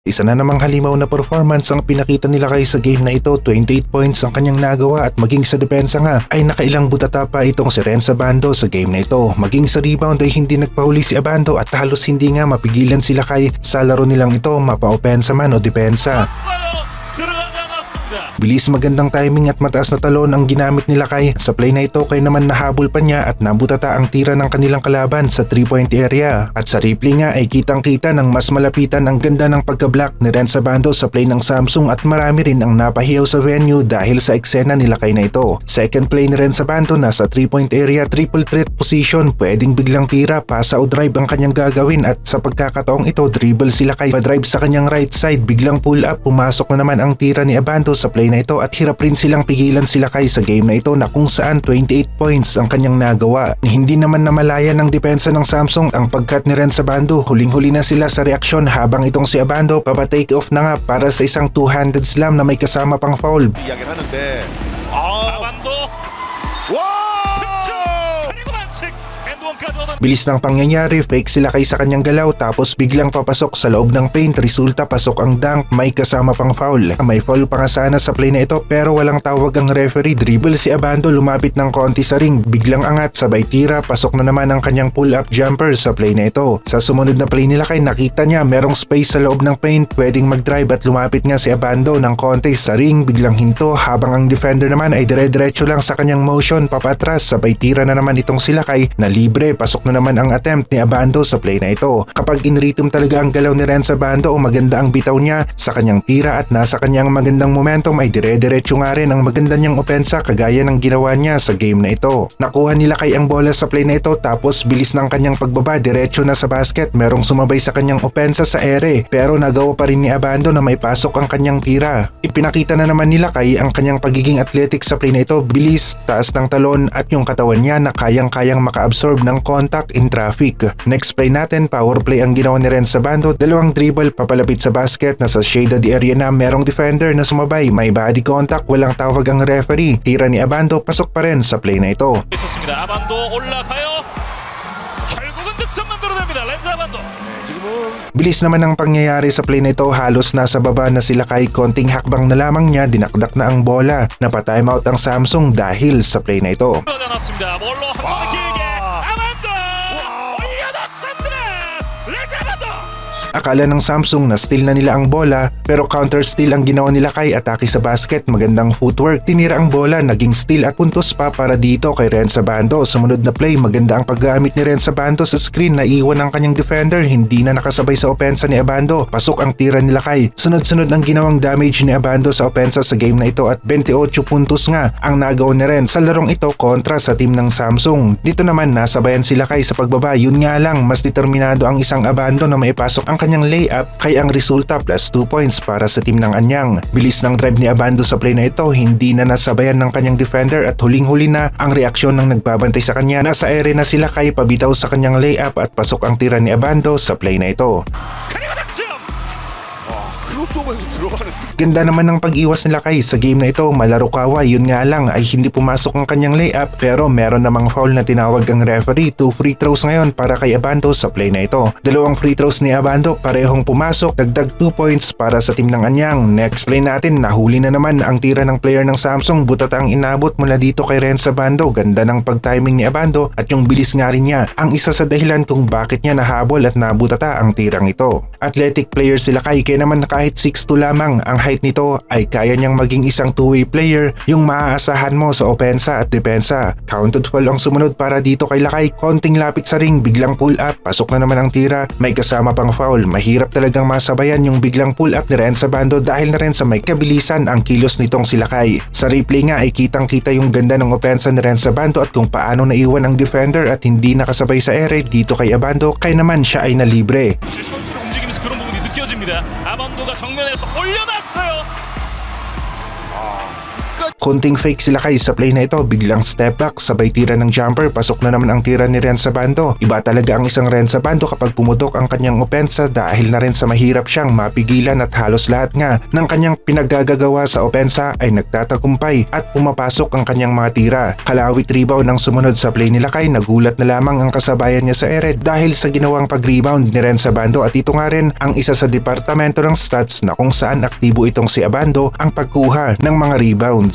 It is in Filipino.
Isa na namang halimaw na performance ang pinakita nila kay sa game na ito, 28 points ang kanyang nagawa at maging sa depensa nga ay nakailang butata pa itong si Renza Bando sa game na ito. Maging sa rebound ay hindi nagpahuli si Abando at halos hindi nga mapigilan sila kay sa laro nilang ito mapa-opensa man o depensa. Bilis magandang timing at mataas na talon ang ginamit nila kay sa play na ito kay naman nahabol pa niya at nabutata ang tira ng kanilang kalaban sa 3 point area at sa replay nga ay kitang kita ng mas malapitan ang ganda ng pagka-block ni Renza Bando sa play ng Samsung at marami rin ang napahiyaw sa venue dahil sa eksena nila kay na ito. Second play ni Renza Bando nasa 3 point area triple threat position pwedeng biglang tira pasa o drive ang kanyang gagawin at sa pagkakataong ito dribble sila kay pa-drive sa kanyang right side biglang pull up pumasok na naman ang tira ni Abando sa play na ito at hirap rin silang pigilan sila kay sa game na ito na kung saan 28 points ang kanyang nagawa. Hindi naman namalaya ng depensa ng Samsung ang pagkat ni Renza Bando. Huling-huli na sila sa reaksyon habang itong si Abando papatake off na nga para sa isang two-handed slam na may kasama pang foul. 이 Bilis ng pangyayari, fake sila kay sa kanyang galaw tapos biglang papasok sa loob ng paint. Resulta pasok ang dunk, may kasama pang foul. May foul pa nga sana sa play na ito pero walang tawag ang referee. Dribble si Abando lumapit ng konti sa ring. Biglang angat, sabay tira, pasok na naman ang kanyang pull-up jumper sa play na ito. Sa sumunod na play nila kay nakita niya merong space sa loob ng paint, pwedeng mag-drive at lumapit nga si Abando ng konti sa ring. Biglang hinto habang ang defender naman ay dire-diretso lang sa kanyang motion papatras. Sabay tira na naman itong sila kay na libre. Pasok na naman ang attempt ni Abando sa play na ito. Kapag inritum talaga ang galaw ni Renza Bando o maganda ang bitaw niya sa kanyang tira at nasa kanyang magandang momentum ay dire-diretso nga rin ang maganda niyang opensa kagaya ng ginawa niya sa game na ito. Nakuha nila kay ang bola sa play na ito tapos bilis ng kanyang pagbaba diretso na sa basket merong sumabay sa kanyang opensa sa ere pero nagawa pa rin ni Abando na may pasok ang kanyang tira. Ipinakita na naman nila kay ang kanyang pagiging athletic sa play na ito bilis, taas ng talon at yung katawan niya na kayang-kayang maka-absorb ng contact in traffic. Next play natin, power play ang ginawa ni Renz sa bando, dalawang dribble papalapit sa basket na sa shaded area na merong defender na sumabay, may body contact, walang tawag ang referee. Tira ni Abando, pasok pa rin sa play na ito. 있었습니다. 아반도 올라가요. 결국은 득점 만들어냅니다. 렌즈 아반도. 지금은 Bilis naman ang pangyayari sa play na ito, halos nasa baba na sila kay konting hakbang na lamang niya, dinakdak na ang bola. Napatime out ang Samsung dahil sa play na ito. 들 Akala ng Samsung na steal na nila ang bola pero counter steal ang ginawa nila kay atake sa basket. Magandang footwork, tinira ang bola, naging steal at puntos pa para dito kay Renza Bando. Sumunod na play, maganda ang paggamit ni Renza Bando sa screen na iwan ang kanyang defender. Hindi na nakasabay sa opensa ni Abando. Pasok ang tira nila kay. Sunod-sunod ang ginawang damage ni Abando sa opensa sa game na ito at 28 puntos nga ang nagawa ni Ren sa larong ito kontra sa team ng Samsung. Dito naman nasabayan sila kay sa pagbaba. Yun nga lang, mas determinado ang isang Abando na maipasok ang kanyang layup kaya ang resulta plus 2 points para sa team ng Anyang. Bilis ng drive ni Abando sa play na ito, hindi na nasabayan ng kanyang defender at huling-huli na ang reaksyon ng nagbabantay sa kanya. Nasa ere na sila kay pabitaw sa kanyang layup at pasok ang tira ni Abando sa play na ito. Ganda naman ng pag-iwas nila kay sa game na ito, malaro kawa, yun nga lang ay hindi pumasok ang kanyang layup pero meron namang foul na tinawag ang referee. Two free throws ngayon para kay Abando sa play na ito. Dalawang free throws ni Abando parehong pumasok, dagdag 2 points para sa team ng Anyang. Next play natin, nahuli na naman ang tira ng player ng Samsung, butat ang inabot mula dito kay Renza Bando. Ganda ng pag-timing ni Abando at yung bilis nga rin niya ang isa sa dahilan kung bakit niya nahabol at nabutata ang tirang ito. Athletic player sila kay kaya naman kahit 6'2 lamang ang height nito ay kaya niyang maging isang two-way player yung maaasahan mo sa opensa at depensa. Counted foul ang sumunod para dito kay Lakay. Konting lapit sa ring, biglang pull up, pasok na naman ang tira, may kasama pang foul. Mahirap talagang masabayan yung biglang pull up ni Renza Bando dahil na rin sa may kabilisan ang kilos nitong si Lakay. Sa replay nga ay kitang kita yung ganda ng opensa ni Renza Bando at kung paano naiwan ang defender at hindi nakasabay sa ere dito kay Abando kaya naman siya ay nalibre. 느껴집니다. 아반도가 정면에서 올려놨어요. 끝. Konting fake sila kay sa play na ito, biglang step back, sabay tira ng jumper, pasok na naman ang tira ni Ren Sabando. Iba talaga ang isang Ren Sabando kapag pumutok ang kanyang opensa dahil na rin sa mahirap siyang mapigilan at halos lahat nga ng kanyang pinaggagawa sa opensa ay nagtatagumpay at pumapasok ang kanyang mga tira. Kalawit rebound ang sumunod sa play nila kay nagulat na lamang ang kasabayan niya sa Ered dahil sa ginawang pag-rebound ni Ren Sabando at ito nga rin ang isa sa departamento ng stats na kung saan aktibo itong si Abando ang pagkuha ng mga rebound.